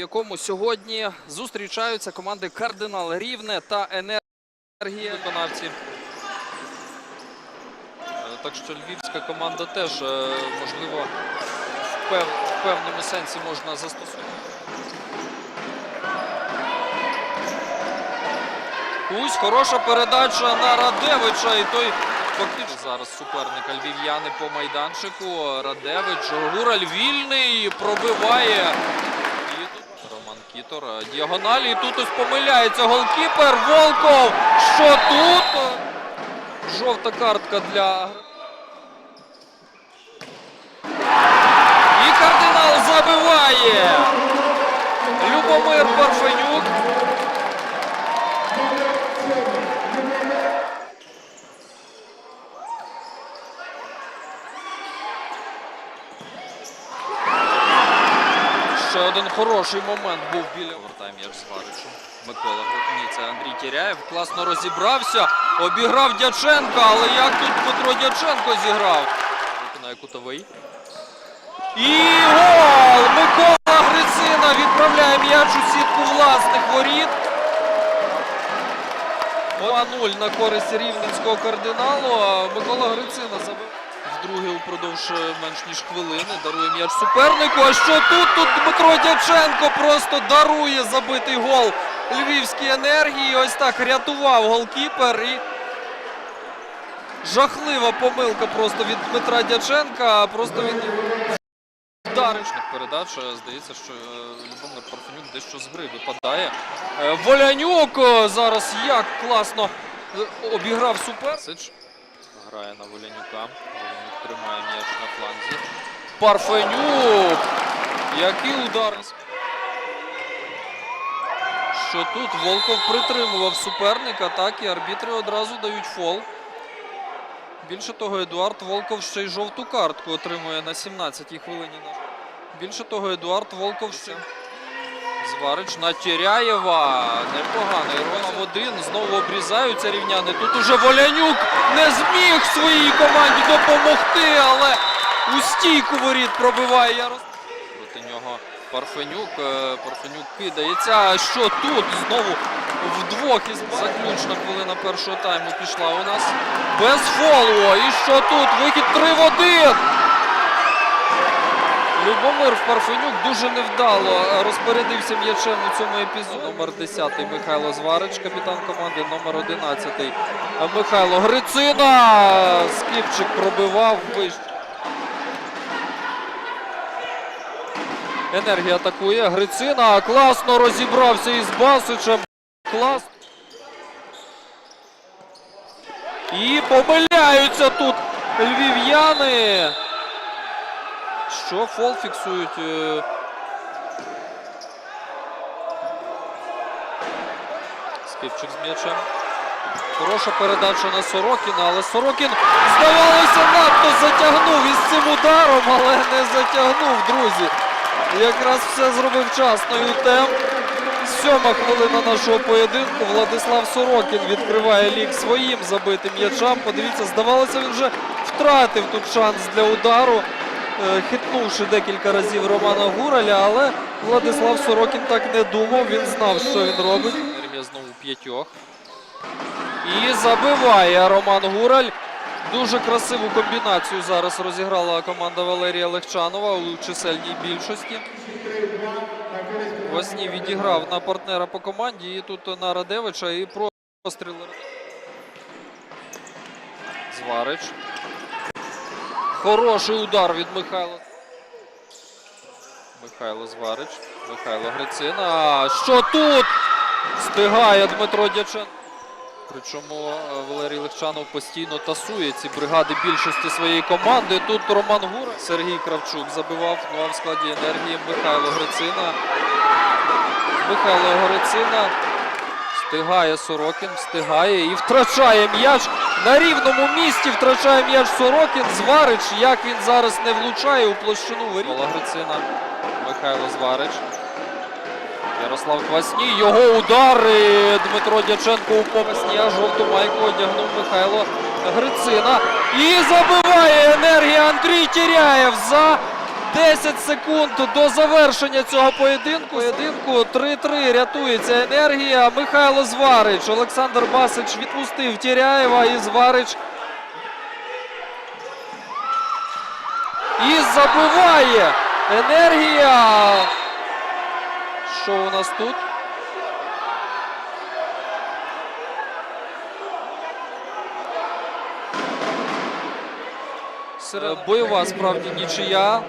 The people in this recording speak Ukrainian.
якому сьогодні зустрічаються команди Кардинал Рівне та Енергія виконавці. Е, Так що львівська команда теж, е, можливо, в пев- в певному сенсі можна застосувати. Кусь, хороша передача на Радевича. І той фактично зараз суперника львів'яни по майданчику. Радевич, Гураль вільний, пробиває. Кітор. е, Діагоналі. І тут ось помиляється голкіпер. Волков. Що тут? Жовта картка для. І кардинал забиває. Любомир Парфенюк. Ще один хороший момент був біля Вертає м'яч з Микола Ні, Андрій Тіряєв. Класно розібрався. Обіграв Дяченка, але як тут Петро Дяченко зіграв? Виконає кутовий. І гол! Микола Грицина відправляє м'яч у сітку власних воріт. 2-0 на користь рівненського кардиналу. А Микола Грицина забив. Вдруге упродовж е, менш ніж хвилини дарує м'яч супернику. А що тут? Тут Дмитро Дяченко просто дарує забитий гол львівській енергії. Ось так рятував голкіпер. І жахлива помилка просто від Дмитра Дяченка. Просто він вдаричних передач. Е, Здається, що е, Любомир Парфенюк дещо з гри випадає. Волянюк зараз як класно обіграв супер. Грає на Волянюка. Тримає м'яч на фланзі. Парфенюк! Який удар! Що тут Волков притримував суперника, так і арбітри одразу дають фол. Більше того, Едуард Волков ще й жовту картку отримує на 17-й хвилині. Більше того, Едуард Волков ще Зварич на Тіряєва. Непоганий в один. Знову обрізаються рівняни. Тут уже Волянюк не зміг своїй команді допомогти, але у стійку воріт пробиває Ярослав. Проти нього Парфенюк. Е, Парфенюк кидається. А що тут? Знову вдвох із заключна хвилина першого тайму пішла у нас. Без фолу. І що тут? Вихід 3 в 1. Любомир Парфенюк дуже невдало розпорядився м'ячем у цьому епізоді. Номер 10 Михайло Зварич, капітан команди, номер 11 Михайло Грицина. Скіпчик пробивав вище. Енергія атакує. Грицина класно розібрався із Басичем. Клас. І помиляються тут львів'яни. Що фол фіксують? е, Скипчик з м'ячем. Хороша передача на Сорокіна, але Сорокін, здавалося, надто затягнув із цим ударом, але не затягнув, друзі. Якраз все зробив вчасно Ютем. Сьома хвилина нашого поєдинку. Владислав Сорокін відкриває лік своїм забитим м'ячам. Подивіться, здавалося, він вже втратив тут шанс для удару, хитнувши декілька разів Романа Гураля, але Владислав Сорокін так не думав, він знав, що він робить. Армія знову п'ятьох. І забиває Роман Гураль. Дуже красиву комбінацію зараз розіграла команда Валерія Легчанова у чисельній більшості. Восній відіграв на партнера по команді і тут на Радевича і простріл. Зварич. Хороший удар від Михайла. Михайло Зварич. Михайло Грицина. Що тут? Стигає Дмитро Дяченко. Причому е, Валерій Легчанов постійно тасує ці бригади більшості своєї команди. Тут Роман Гура. Сергій Кравчук забивав. Ну а в складі енергії Михайло Грицина. Михайло Грицина. Встигає Сорокін, встигає і втрачає м'яч. На рівному місці втрачає м'яч Сорокін. Зварич. Як він зараз не влучає у площину воріт. Микола Грицина. Михайло Зварич. Ярослав Квасній, його удари. Дмитро Дяченко у попасні, а жовту майку одягнув Михайло Грицина. І забиває енергія Андрій Тіряєв за 10 секунд до завершення цього поєдинку. Поєдинку 3-3 рятується енергія. Михайло Зварич. Олександр Басич відпустив Тіряєва і Зварич. І забиває енергія. Що у нас тут? Бойова справді нічия.